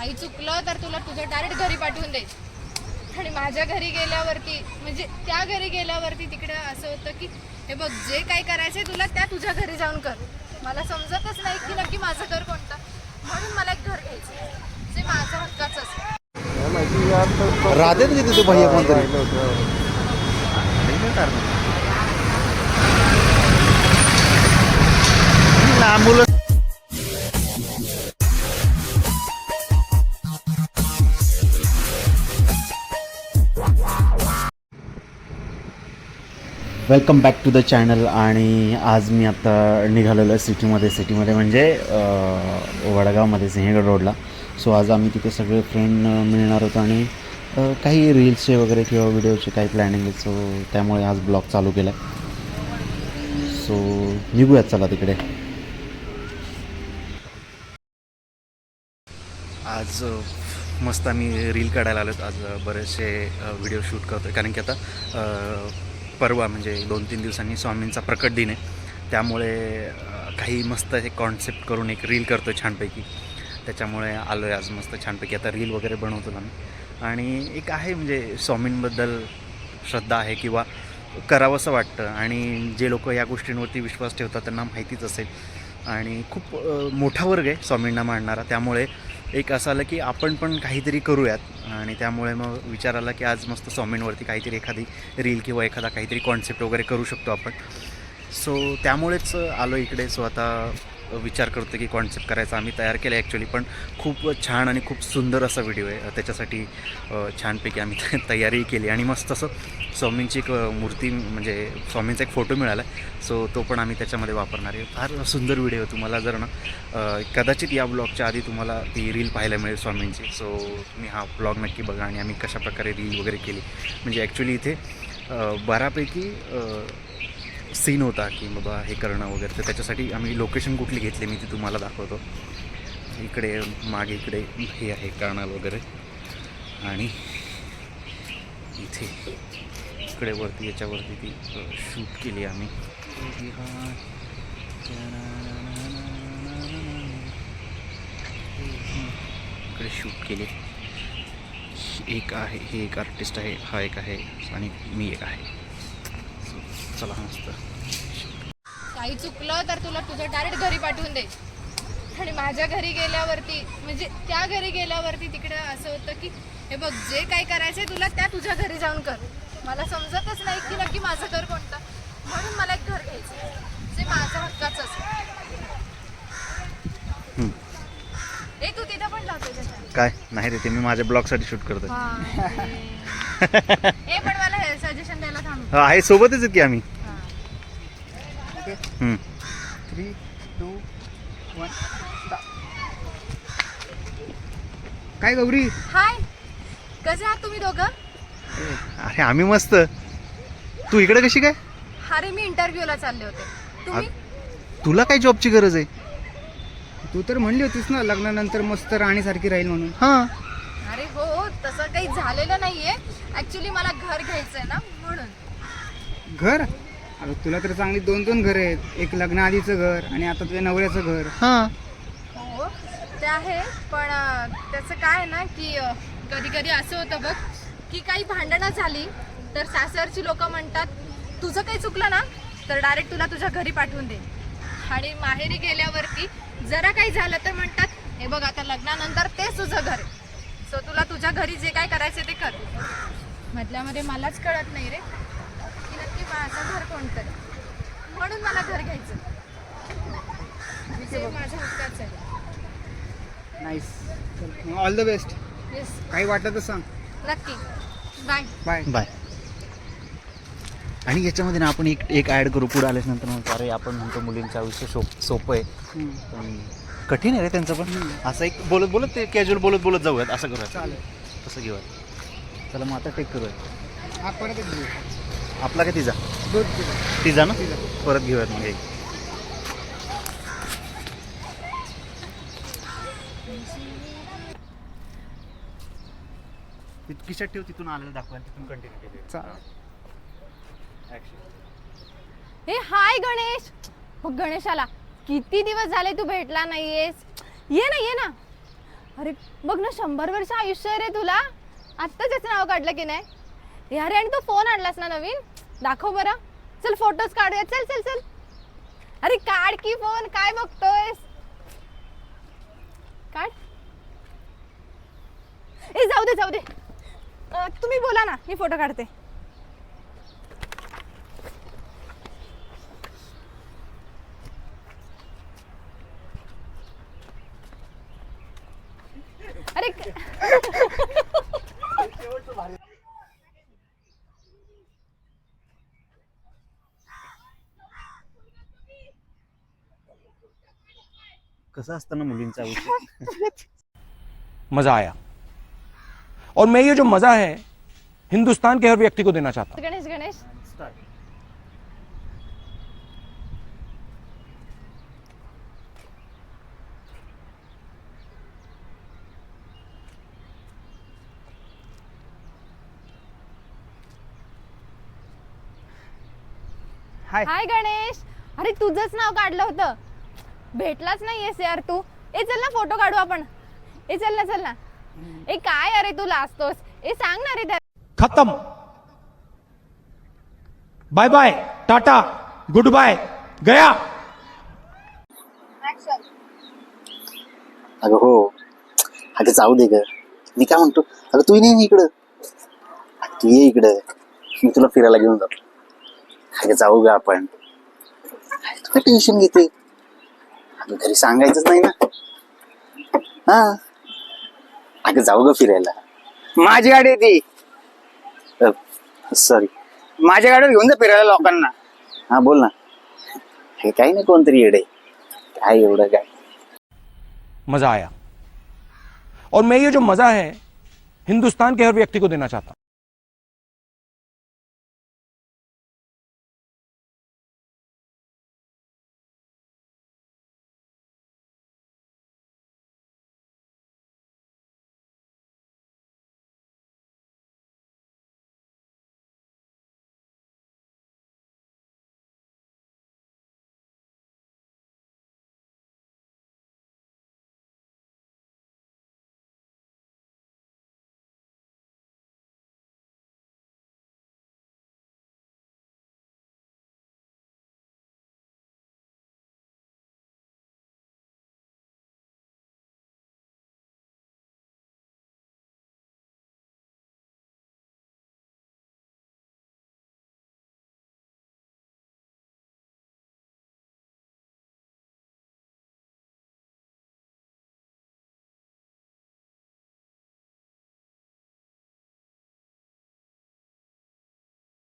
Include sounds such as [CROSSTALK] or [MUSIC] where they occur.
काही चुकलं तर तुला तुझ्या डायरेक्ट घरी पाठवून दे आणि माझ्या घरी गेल्यावरती म्हणजे त्या घरी गेल्यावरती तिकडे असं होतं की हे बघ जे काही करायचंय तुला त्या तुझ्या घरी जाऊन कर. मला समजतच नाही की नक्की माझं घर कोणतं. म्हणून मला एक घर घ्यायचं जे माझं हक्काचं असेल राहते ना तिथे तो भैया कोणतरी लहान मुलं welcome back to the channel आणि आज मी आता निघालेलो आहे सिटीमध्ये. सिटीमध्ये म्हणजे वडगावमध्ये सिंहगड रोडला. सो आज आम्ही तिथे सगळे फ्रेंड मिळणार होतो आणि काही रील्सचे वगैरे किंवा व्हिडिओचे काही प्लॅनिंग आहे सो त्यामुळे आज ब्लॉग चालू केला आहे सो निघूयात चला तिकडे. आज मस्त आम्ही रील काढायला आलो आज बरेचसे व्हिडिओ शूट करतो आहे कारण की आता परवा म्हणजे दोन तीन दिवसांनी स्वामींचा प्रकट दिन आहे. त्यामुळे काही मस्त हे कॉन्सेप्ट करून एक रील करतो आहे छानपैकी. त्याच्यामुळे आलो आहे आज मस्त छानपैकी. आता रील वगैरे बनवतो आम्ही आणि एक आहे म्हणजे स्वामींबद्दल श्रद्धा आहे किंवा करावंसं वाटतं. आणि जे लोक या गोष्टींवरती विश्वास ठेवतात त्यांना माहितीच असेल. आणि खूप मोठा वर्ग आहे स्वामींना मांडणारा त्यामुळे एक असं आलं की आपण पण काहीतरी करूयात. आणि त्यामुळे मग विचार आला की आज मस्त स्वामींवरती काहीतरी एखादी रील किंवा एखादा काहीतरी कॉन्सेप्ट वगैरे करू शकतो आपण. सो त्यामुळेच आलो इकडे. सो आता विचार करतो की कॉन्सेप्ट करायचा. आम्ही तयार केलं ॲक्च्युली पण खूप छान आणि खूप सुंदर असा व्हिडिओ आहे. त्याच्यासाठी छानपैकी आम्ही [LAUGHS] तयारी केली आणि मस्त असं स्वामींची एक मूर्ती म्हणजे स्वामींचा एक फोटो मिळाला. सो तो पण आम्ही त्याच्यामध्ये वापरणार आहे. फार सुंदर व्हिडिओ तुम्हाला जर ना कदाचित या ब्लॉगच्या आधी तुम्हाला ती रील पाहायला मिळेल स्वामींची. सो तुम्ही हा ब्लॉग नक्की बघा आणि आम्ही कशाप्रकारे रील वगैरे केली. म्हणजे ॲक्च्युली इथे बऱ्यापैकी सीन होता की बाबा हे करणं वगैरे. तर त्याच्यासाठी आम्ही लोकेशन कुठली घेतली मी ती तुम्हाला दाखवतो. इकडे मागे इकडे हे आहे कर्नल वगैरे. आणि इथे इकडे वरती याच्यावरती ती शूट केली आम्ही. इकडे शूट केली. एक आहे हे एक आर्टिस्ट आहे हा एक आहे आणि मी एक आहे. चला मस्त. काही चुकलं तर तुला तुझ्या डायरेक्ट घरी पाठवून दे. आणि माझ्या घरी गेल्यावरती म्हणजे त्या घरी गेल्यावरती तिकडे असं होतं की हे बघ जे काही करायचंय तुला त्या तुझ्या घरी जाऊन कर. मला समजतच नाही की नक्की माझं घर कोणतं. म्हणून मला एक घर घ्यायचं जे माझं हक्काचं असेल. ए तू तिथं पण त्याच्यात. काय? नाही रे ते मी माझ्या ब्लॉगसाठी शूट करतो सजेशन द्यायला थांब. आहे सोबतच आहेत की आम्ही? हा. हम्म. थ्री टू वन काय गौरी? हाय कसे आहात तुम्ही दोघं? अरे आम्ही मस्त. तू इकडे कशी काय? अरे मी इंटरव्ह्यूला चालले होते. तुम्ही? तुला काय जॉबची गरज आहे? तू तर म्हणली होतीस ना लग्नानंतर मस्त राणीसारखी राहील म्हणून. हां. अरे हो तसं काही झालेलं नाहीये. ऍक्च्युली मला घर घ्यायचंय ना म्हणून. घर? अरे तुला तर चांगली दोन दोन घर आहेत. एक लग्नाआधीचं घर आणि आता तुझ्या नवऱ्याचं घर. हां. हो ते आहे. पण अं, त्याचं काय आहे ना की कधी कधी असं होतं बघ की काही भांडणं झाली तर सासरची लोक म्हणतात तुझं काही चुकलं ना तर डायरेक्ट तुला तुझ्या घरी पाठवून दे. आणि माहेरी गेल्यावरती जरा काही झालं तर म्हणतात हे बघ आता लग्नानंतर तेच तुझं घर सो तुला तुझ्या घरी जे काय करायचं ते कर. मधल्यामध्ये मलाच कळत नाही रे. की नक्की माझं घर कोणतं. म्हणून मला घर घ्यायचं. माझ्या हक्काचं आहे. Nice all the best yes काही वाटलं तर सांग. नक्की. बाय बाय बाय आणि याच्यामध्ये ना आपण एक एक ॲड करू. पुढे नंतर म्हणतो अरे आपण म्हणतो मुलींचं आयुष्य सोप सोपं आहे. पण कठीण आहे रे त्यांचं पण. असं एक बोलत बोलत ते कॅज्युअल बोलत बोलत जाऊयात. असं करूयात. तसं घेऊयात. चला मग आता टेक हा परत घेऊ आपला का तिचा? तुझं तिचा ना? तिचा. परत घेऊयात मग एक. ती खिशात ठेव तिथून आलेलं दाखवा तिथून कंटिन्यू केले. हे हाय गणेश! हो गणेशाला किती दिवस झाले तू भेटला नाहीयेस? ये ना ये ना. अरे बघ ना शंभर वर्ष आयुष्य रे तुला. आत्ता त्याचं नाव काढलं की नाही? अरे आणि तो फोन आणलास ना नवीन? दाखव बरं. चल फोटोज काढूया चल चल चल. अरे काढ की फोन काय बघतोयस? काढ. ए जाऊ दे जाऊ दे. तुम्ही बोला ना. मी फोटो काढते अरे क- कसं असतं ना मुलींचा विषय? [LAUGHS] मज़ा आया. और मैं ये जो मज़ा है हिंदुस्तान के हर व्यक्ति को देना चाहता हूं। गणेश गणेश। हाय हाय गणेश. अरे तुझंच नाव काढलं होतं. भेटलाच नाहीयेस यार तू. ए चल ना फोटो काढू आपण. ए चल ना चल ना. ए काय अरे तू लाजतोस? ए सांग ना रे त्या खत्म. Bye bye tata good bye गया अगं हो. अगं जाऊ दे ग. मी काय म्हणतो? अगं तू नाही इकडं. अगं, तू ये इकडं. मी तुला फिरायला घेऊन जातो. अगं जाऊ ग आपण. तू काय टेन्शन घेते? घरी सांगायचंच नाही ना. हा. अगं जाऊ ग फिरायला. माझी गाडी आहे ती. सॉरी माझ्या गाडीवर घेऊन जा फिरायला लोकांना. हा बोल ना. हे काही नाही कोणतरी येडे काय एवढं काय? मज़ा आया. और मैं ये जो मज़ा है हिंदुस्तान के हर व्यक्ति को देना चाहता हूं।